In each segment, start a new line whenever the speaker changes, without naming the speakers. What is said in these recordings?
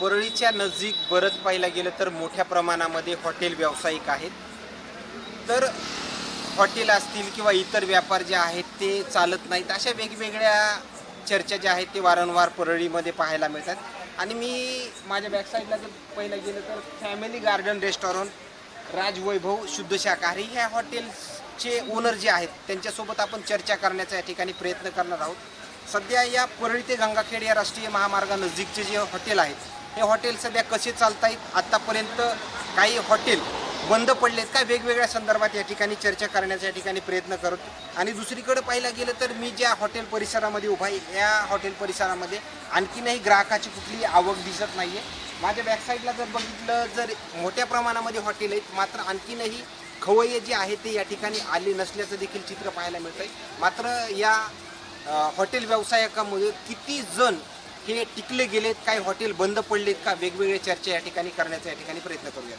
परळीच्या नजीक बरंच पाहिलं गेलं तर मोठ्या प्रमाणामध्ये हॉटेल व्यावसायिक आहेत. तर हॉटेल असतील किंवा इतर व्यापार जे आहेत ते चालत नाहीत. अशा वेगवेगळ्या चर्चा ज्या आहेत ते वारंवार परळीमध्ये पाहायला मिळतात. आणि मी माझ्या बॅकसाईडला जर पहिलं गेलं तर फॅमिली गार्डन रेस्टॉरंट राजवैभव शुद्ध शाकाहारी ह्या हॉटेल्सचे ओनर जे आहेत त्यांच्यासोबत आपण चर्चा करण्याचा या ठिकाणी प्रयत्न करणार आहोत. सध्या या परळी ते गंगाखेड या राष्ट्रीय महामार्गानजीकचे जे हॉटेल आहेत हे हॉटेल सध्या कसे चालत आहेत आत्तापर्यंत काही हॉटेल बंद पडलेत का? वेगवेगळ्या संदर्भात या ठिकाणी चर्चा करण्याचा या ठिकाणी प्रयत्न करत. आणि दुसरीकडे पाहायला गेलं तर मी ज्या हॉटेल परिसरामध्ये उभा आहे या हॉटेल परिसरामध्ये आणखीनही ग्राहकाची कुठली आवक दिसत नाही आहे माझ्या बॅकसाईडला जर बघितलं जर मोठ्या प्रमाणामध्ये हॉटेल आहेत मात्र आणखीनही खवय्ये जे आहे ते या ठिकाणी आले नसल्याचं देखील चित्र पाहायला मिळतं आहे मात्र या हॉटेल व्यावसायिकामध्ये किती जण हे टिकले गेलेत काही हॉटेल बंद पडलेत का? वेगवेगळे चर्चा या ठिकाणी करण्याचा या ठिकाणी प्रयत्न करूया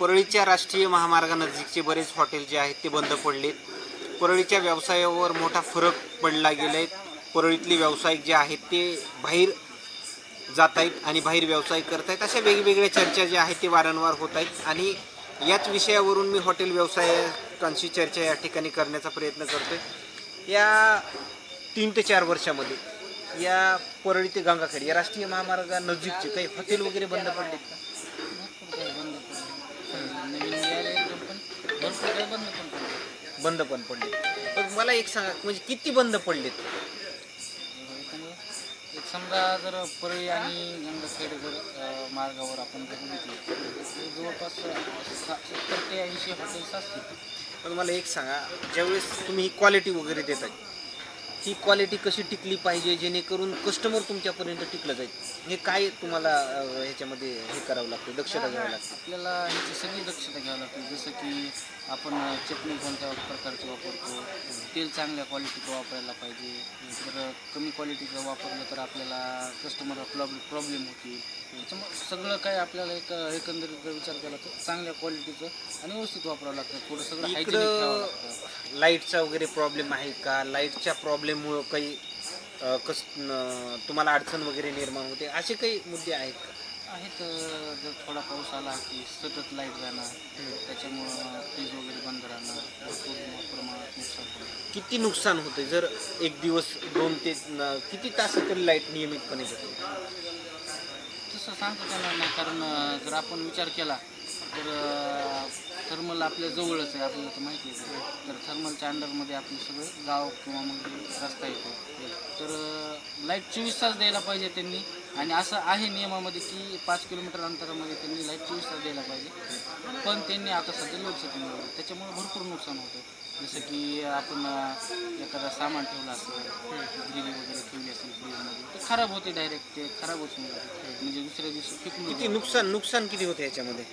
परळीच्या राष्ट्रीय महामार्गानजीकचे बरेच हॉटेल जे आहेत ते बंद पडलेत. परळीच्या व्यवसायावर मोठा फरक पडला गेलाय. परळीतले व्यावसायिक जे आहेत ते बाहेर जात आहेत आणि बाहेर व्यवसाय करत आहेत अशा वेगवेगळ्या चर्चा ज्या आहेत ते वारंवार होत आहेत आणि याच विषयावरून मी हॉटेल व्यवसायकांशी चर्चा या ठिकाणी करण्याचा प्रयत्न करतो या तीन ते चार वर्षामध्ये या परळी ते गंगाखेड या राष्ट्रीय महामार्गानजीकचे काही हॉटेल वगैरे बंद
पडलं बंद पण पडलं
पण मला एक सांगा म्हणजे किती बंद पडलेत?
समजा जर परळी आणि गंगाखेड जर मार्गावर आपण जर बघितले तर जवळपास सत्तर ते ऐंशी हॉटेल्स असतील.
पण मला एक सांगा ज्यावेळेस तुम्ही ही क्वालिटी वगैरे देताय ती क्वालिटी कशी टिकली पाहिजे जेणेकरून कस्टमर तुमच्यापर्यंत टिकलं जाईल? हे काय तुम्हाला अं, ह्याच्यामध्ये हे करावं लागतं दक्षता घ्यावं लागतं?
आपल्याला ह्याची सगळी दक्षता घ्यावी लागते. जसं की आपण चटणी कोणत्या प्रकारची तेल चांगल्या क्वालिटीचं वापरायला पाहिजे. जर कमी क्वालिटीचं वापरलं तर आपल्याला कस्टमरला प्रॉब्लेम प्रॉब्लेम होतील त्याच्यामुळे सगळं काय आपल्याला एक एकंदरीत जर विचार केला तर चांगल्या क्वालिटीचं आणि व्यवस्थित वापरावं लागतं. थोडं सगळं ठेवावं
इकडं
लागतं.
लाईटचा वगैरे प्रॉब्लेम आहे का? लाईटच्या प्रॉब्लेममुळं काही अं, कस न- तुम्हाला अडचण वगैरे निर्माण होते? असे काही मुद्दे आहेत का?
आहेत जर थोडा पाऊस आला की सतत लाइट जाणार त्याच्यामुळं फ्रीज वगैरे बंद राहणार भरपूर प्रमाणात नुकसान होतं.
किती नुकसान होते जर एक दिवस दोन ते न- किती तास तरी लाइट नियमितपणे जाते
तसं सांगता येणार नाही कारण अं, जर आपण विचार केला तर थर्मल आपल्या जवळच आहे आपल्याला तर माहिती आहे तर थर्मलच्या अंडरमध्ये आपलं सगळं गाव किंवा मग रस्ता येतो. तर लाइट चोवीस तास द्यायला पाहिजे त्यांनी. आणि असं आहे नियमामध्ये की पाच किलोमीटर अंतरामध्ये त्यांनी लाइट चोवीस तास द्यायला पाहिजे. पण त्यांनी आता सध्या सेटिंग लावलं त्याच्यामुळे भरपूर नुकसान होतं जसं की आपण एखादा सामान ठेवलं असेल ग्रिल वगैरे ठेवली असेल फ्रीजमध्ये ते खराब होते डायरेक्ट ते खराबच होऊन जाते म्हणजे दुसऱ्या दिवशी
किती नुकसान नुकसान किती होते याच्यामध्ये?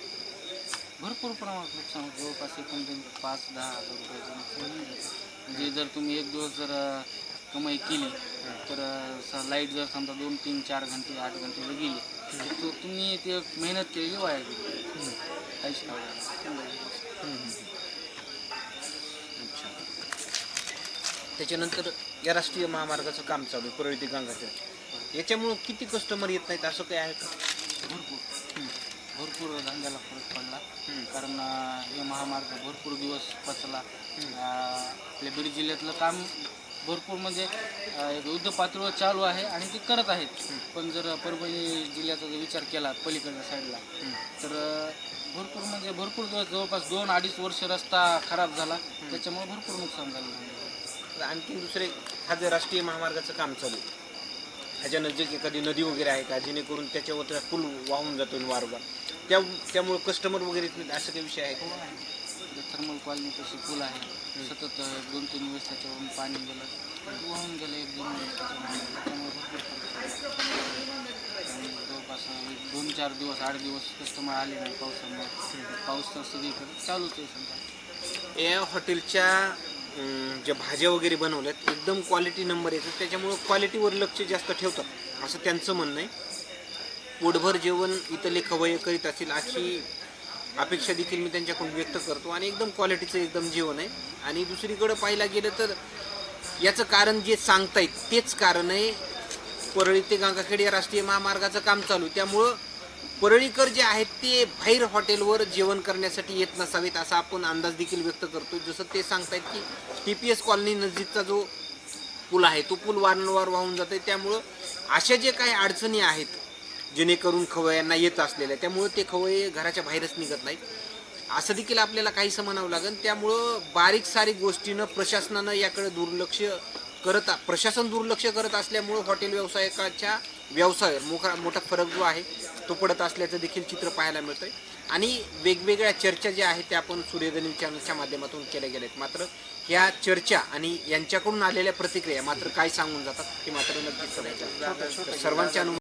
भरपूर प्रमाणात नुकसान होतं. जवळपास एकंदरीत पाच दहा हजार जातं. म्हणजे जर तुम्ही एक दिवस जर कमाई केली तर लाइट जर समजा दोन तीन चार घंटे आठ घंटे जर गेली तर तो तुम्ही ते मेहनत केलेली वाया गेली. काहीच नाही.
त्याच्यानंतर या राष्ट्रीय महामार्गाचं काम चालू आहे परळी ते गंगाखेड याच्यामुळं किती कस्टमर येत नाहीत? असं काही आहे का?
भरपूर. भरपूर धंद्याला फरक पडला. कारण हे महामार्ग भरपूर दिवस पचला. आपल्या बीड जिल्ह्यातलं काम भरपूर म्हणजे युद्ध पातळीवर चालू आहे आणि ते करत आहेत. पण जर परभणी जिल्ह्याचा जर विचार केला पलीकडच्या साईडला तर भरपूर म्हणजे भरपूर दिवस जवळपास दोन अडीच वर्ष रस्ता खराब झाला. त्याच्यामुळे भरपूर नुकसान झालं.
तर आणखीन दुसरे हा जे राष्ट्रीय महामार्गाचं काम चालू आहे ह्याच्या नजीक एखादी नदी वगैरे आहे का? जेणेकरून त्याच्यावर त्या पूल वाहून जातो वारंवार. त्या त्यामुळं कस्टमर वगैरे येत नाहीत असं काही विषय आहे? का
थर्मल कॉलनी तशी पूल आहे. सतत दोन तीन वेळेस त्याच्यावरून पाणी गेलं. वाहून गेलं एक दोन वेळेस त्याच्यामुळे त्यामुळे भरपूर फरक पडला. आणि जवळपास एक दोन चार दिवस आठ दिवस कस्टमर आले नाही पावसामुळे. पाऊस तर सगळीकडे चालूच आहे समजा
या हॉटेलच्या अं, ज्या भाज्या वगैरे बनवल्यात एकदम क्वालिटी नंबर येतो त्याच्यामुळं क्वालिटीवर लक्ष जास्त ठेवतात असं त्यांचं म्हणणं आहे. पोटभर जेवण इथले खवय्ये करीत असतील अशी अपेक्षा देखील मी त्यांच्याकडून व्यक्त करतो. आणि एकदम क्वालिटीचं एकदम जेवण आहे. आणि दुसरीकडं पाहायला गेलं तर याचं कारण जे सांगतायत तेच कारण आहे. परळी ते गंगाखेड या राष्ट्रीय महामार्गाचं काम चालू त्यामुळं परळीकर जे आहेत ते बाहेर हॉटेलवर जेवण करण्यासाठी येत नसावेत असा आपण अंदाज देखील व्यक्त करतो. जसं ते सांगतायत की टी पी एस कॉलनी नजीकचा जो पूल आहे तो पूल वारंवार वाहून जातोय. त्यामुळं अशा जे काही अडचणी आहेत जेणेकरून खवयांना येत असलेल्या. त्यामुळं ते खवय घराच्या बाहेरच निघत नाहीत. असं देखील आपल्याला काहीसं म्हणावं लागेल. त्यामुळं बारीक सारीक गोष्टीनं प्रशासनानं याकडे दुर्लक्ष करत प्रशासन दुर्लक्ष करत असल्यामुळं हॉटेल व्यावसायिकाच्या व्यवसायावर मोठा मोठा फरक जो आहे तो पडत असल्याचं देखील चित्र पाहायला मिळतंय. आणि वेगवेगळ्या चर्चा ज्या आहेत त्या आपण सूर्यधनी चॅनलच्या माध्यमातून केल्या गेल्या आहेत मात्र ह्या चर्चा आणि यांच्याकडून आलेल्या प्रतिक्रिया मात्र काय सांगून जातात ते मात्र नक्कीच सर्वांच्या